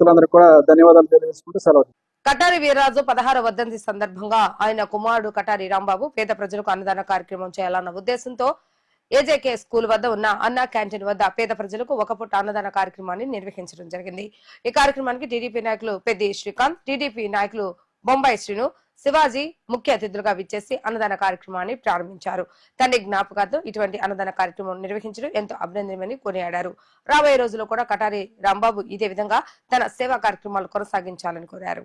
భక్తులందరికీ కూడా ధన్యవాదాలు తెలియజేసుకుంటూ సెలవు. కటారి వీర్రాజు పదహారు వర్ధంతి సందర్భంగా ఆయన కుమారుడు కటారి రాంబాబు పేద ప్రజలకు అన్నదాన కార్యక్రమం చేయాలన్న ఉద్దేశంతో ఏజేకే స్కూల్ వద్ద ఉన్న అన్నా క్యాంటీన్ వద్ద పేద ప్రజలకు ఒక పూట అన్నదాన కార్యక్రమాన్ని నిర్వహించడం జరిగింది. ఈ కార్యక్రమానికి టీడీపీ నాయకులు పెద్ది శ్రీకాంత్ టీడీపీ నాయకులు బొంబాయి శ్రీను శివాజీ ముఖ్య అతిథులుగా విచ్చేసి అన్నదాన కార్యక్రమాన్ని ప్రారంభించారు. తండ్రి జ్ఞాపకార్థం ఇటువంటి అన్నదాన కార్యక్రమం నిర్వహించడం ఎంతో అభినందనమని కొనియాడారు రాబోయే రోజుల్లో కూడా కటారి రాంబాబు ఇదే విధంగా తన సేవా కార్యక్రమాలు కొనసాగించాలని కోరారు.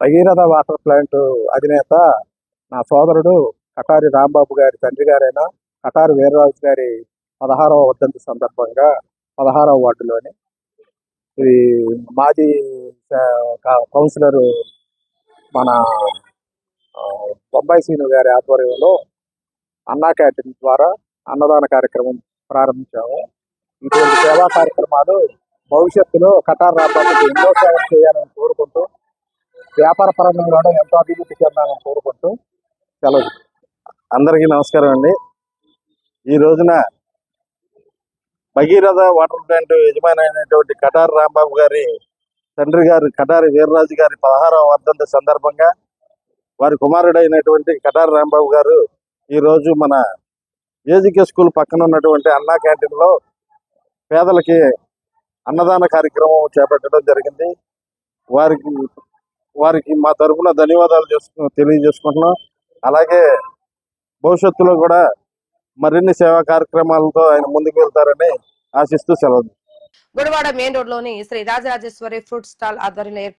భగీరథ వాటర్ ప్లాంట్ అధినేత నా సోదరుడు కటారి రాంబాబు గారి తండ్రి గారైన కటారి వీరరాజు గారి పదహారవ వర్ధంతి సందర్భంగా పదహారవ వార్డులోని ఈ మాజీ కౌన్సిలర్ మన బొంబాయి సీను గారి ఆధ్వర్యంలో అన్నా క్యాంటీన్ ద్వారా అన్నదాన కార్యక్రమం ప్రారంభించాము. ఇటువంటి సేవా కార్యక్రమాలు భవిష్యత్తులో కటార్ రాబాబుకి ఎన్నో సేవలు చేయాలని కోరుకుంటూ వ్యాపార పరంగా కూడా ఎంతో అభివృద్ధి చెందాలని కోరుకుంటూ సెలవు. అందరికీ నమస్కారం అండి. ఈ రోజున భగీరథ వాటర్ ప్లాంట్ యజమాని అయినటువంటి కటారి రాంబాబు గారి తండ్రి గారు కటారి వీర్రాజు గారి పదహారవ వర్ధంతి సందర్భంగా వారి కుమారుడైనటువంటి కటార్ రాంబాబు గారు ఈ రోజు మన ఏజికే స్కూల్ పక్కన ఉన్నటువంటి అన్నా క్యాంటీన్లో పేదలకి అన్నదాన కార్యక్రమం చేపట్టడం జరిగింది. వారికి వారికి మా తరఫున ధన్యవాదాలు చేసుకు తెలియజేసుకుంటున్నాం. అలాగే భవిష్యత్తులో కూడా మరిన్ని సేవా కార్యక్రమాలతో ఆయన ముందుకు వెళ్తారని ఆశిస్తూ సెలవు. గుడివాడ మెయిన్ రోడ్లోని శ్రీ రాజరాజేశ్వరి ఫ్రూట్ స్టాల్ ఆధ్వర్యంలో